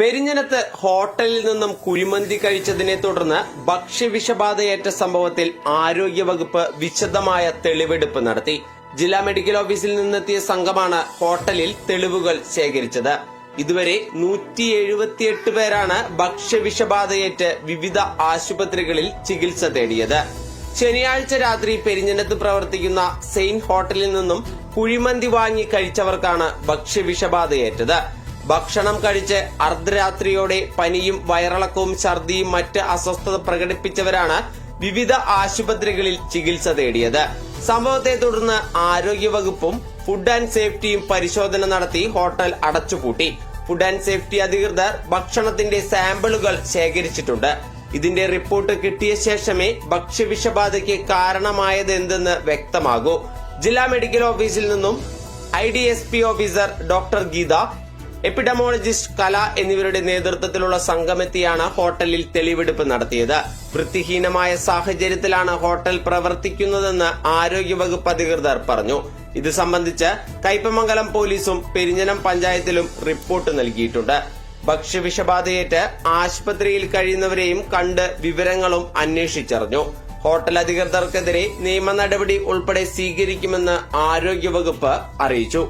പെരിഞ്ഞനത്ത് ഹോട്ടലിൽ നിന്നും കുഴിമന്തി കഴിച്ചതിനെ തുടർന്ന് ഭക്ഷ്യവിഷബാധയേറ്റ സംഭവത്തിൽ ആരോഗ്യവകുപ്പ് വിശദമായ തെളിവെടുപ്പ് നടത്തി. ജില്ലാ മെഡിക്കൽ ഓഫീസിൽ നിന്നെത്തിയ സംഘമാണ് ഹോട്ടലിൽ തെളിവുകൾ ശേഖരിച്ചത്. ഇതുവരെ നൂറ്റി എഴുപത്തിയെട്ട് പേരാണ് ഭക്ഷ്യവിഷബാധയേറ്റ് വിവിധ ആശുപത്രികളിൽ ചികിത്സ തേടിയത്. ശനിയാഴ്ച രാത്രി പെരിഞ്ഞനത്ത് പ്രവർത്തിക്കുന്ന സെയിന്റ് ഹോട്ടലിൽ നിന്നും കുഴിമന്തി വാങ്ങി കഴിച്ചവർക്കാണ് ഭക്ഷ്യവിഷബാധയേറ്റത്. ഭക്ഷണം കഴിച്ച് അർദ്ധരാത്രിയോടെ പനിയും വയറിളക്കവും ഛർദിയും മറ്റ് അസ്വസ്ഥത പ്രകടിപ്പിച്ചവരാണ് വിവിധ ആശുപത്രികളിൽ ചികിത്സ തേടിയത്. സംഭവത്തെ തുടർന്ന് ആരോഗ്യവകുപ്പും ഫുഡ് ആൻഡ് സേഫ്റ്റിയും പരിശോധന നടത്തി ഹോട്ടൽ അടച്ചുപൂട്ടി. ഫുഡ് ആൻഡ് സേഫ്റ്റി അധികൃതർ ഭക്ഷണത്തിന്റെ സാമ്പിളുകൾ ശേഖരിച്ചിട്ടുണ്ട്. ഇതിന്റെ റിപ്പോർട്ട് കിട്ടിയ ശേഷമേ ഭക്ഷ്യവിഷബാധയ്ക്ക് കാരണമായതെന്തെന്ന് വ്യക്തമാകൂ. ജില്ലാ മെഡിക്കൽ ഓഫീസിൽ നിന്നും I D S P officer doctor Geetha epidemiologist Kala എന്നിവരുടെ നേതൃത്വത്തിലുള്ള സംഘമെത്തിയാണ് ഹോട്ടലിൽ തെളിവെടുപ്പ് നടത്തിയത്. വൃത്തിഹീനമായ സാഹചര്യത്തിലാണ് ഹോട്ടൽ പ്രവർത്തിക്കുന്നതെന്ന് ആരോഗ്യവകുപ്പ് അധികൃതർ പറഞ്ഞു. ഇത് സംബന്ധിച്ച് കയ്പമംഗലം പോലീസും പെരിഞ്ഞനം പഞ്ചായത്തിലും റിപ്പോർട്ട് നൽകിയിട്ടുണ്ട്. ഭക്ഷ്യവിഷബാധയേറ്റ് ആശുപത്രിയിൽ കഴിയുന്നവരെയും കണ്ട് വിവരങ്ങളും അന്വേഷിച്ചറിഞ്ഞു. ഹോട്ടൽ അധികൃതർക്കെതിരെ നിയമ നടപടി ഉൾപ്പെടെ സ്വീകരിക്കുമെന്ന് ആരോഗ്യവകുപ്പ് അറിയിച്ചു.